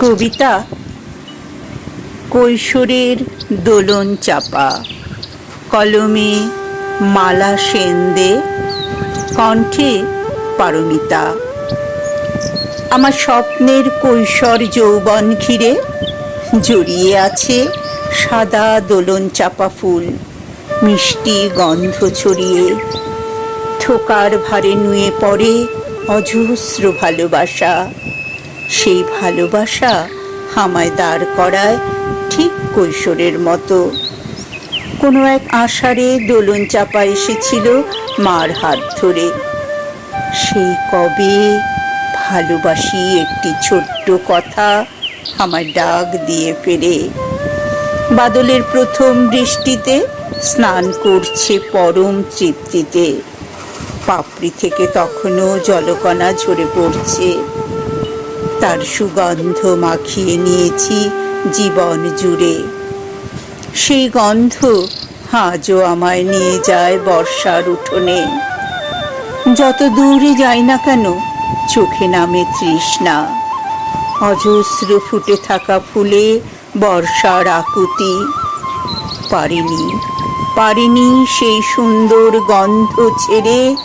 কবিতা কৈশোরের দোলন চাপা। কলমে মালা সেন্দে কণ্ঠে পারমিতা। আমার স্বপ্নের কৈশোর যৌবন ঘিরে জড়িয়ে আছে সাদা দোলন চাপা ফুল, মিষ্টি গন্ধ ছড়িয়ে। থোকার ভারে নুয়ে পড়ে অজস্র ভালোবাসা। সেই ভালোবাসা হামায় দাঁড় করায় ঠিক কৈশোরের মতো। কোনো এক আষাঢ়ে দোলন চাপা এসেছিল মার হাত ধরে। সেই কবে ভালোবাসি একটি ছোট্ট কথা আমার ডাক দিয়ে ফেরে বাদলের প্রথম বৃষ্টিতে স্নান করছে পরম তৃপ্তিতে। পাপড়ি থেকে তখনও জলকণা ঝরে পড়ছে। তার সুগন্ধ মাখিয়ে নিয়েছি জীবন জুড়ে। সেই গন্ধ আজও আমায় নিয়ে যায় বর্ষার উঠোনে। যত দূরে যাই না কেন চোখে নামে তৃষ্ণা। অজস্র ফুটে থাকা ফুলে বর্ষার আকুতি। পারিনি পারিনি সেই সুন্দর গন্ধ ছেড়ে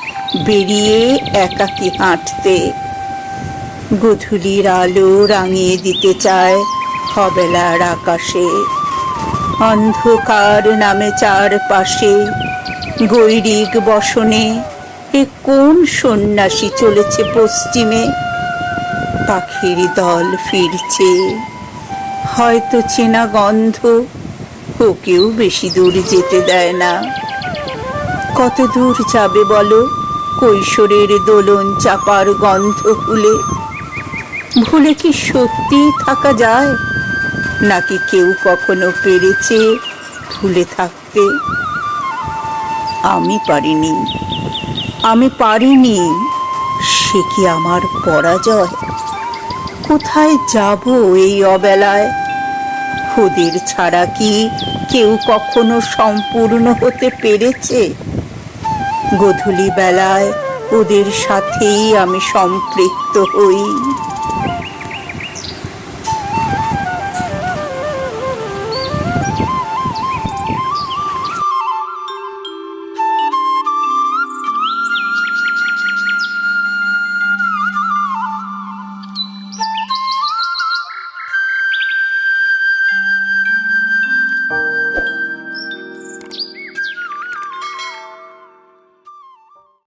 বেরিয়ে একাকী হাঁটতে। গধূলির আলো রাঙিয়ে দিতে চায় হবেলার আকাশে। অন্ধকার নামে চারপাশে গৈরিক বসনে এ কোন সন্ন্যাসী চলেছে পশ্চিমে? পাখির দল ফিরছে। হয়তো চেনা গন্ধ ওকেও বেশি দূর যেতে দেয় না। কত দূর যাবে বলো কৈশোরের দোলন চাপার গন্ধ ভুলে ভুলে কি সত্যি থাকা যায়? নাকি কেউ কখনো পেরেছে ভুলে থাকতে? আমি পারিনি। আমি পারিনি। সে কি আমার পরাজয়? কোথায় যাব এই অবেলায়? ওদের ছাড়া কি কেউ কখনো সম্পূর্ণ হতে পেরেছে? গধূলি বেলায় ওদের সাথেই আমি সম্পৃক্ত হই।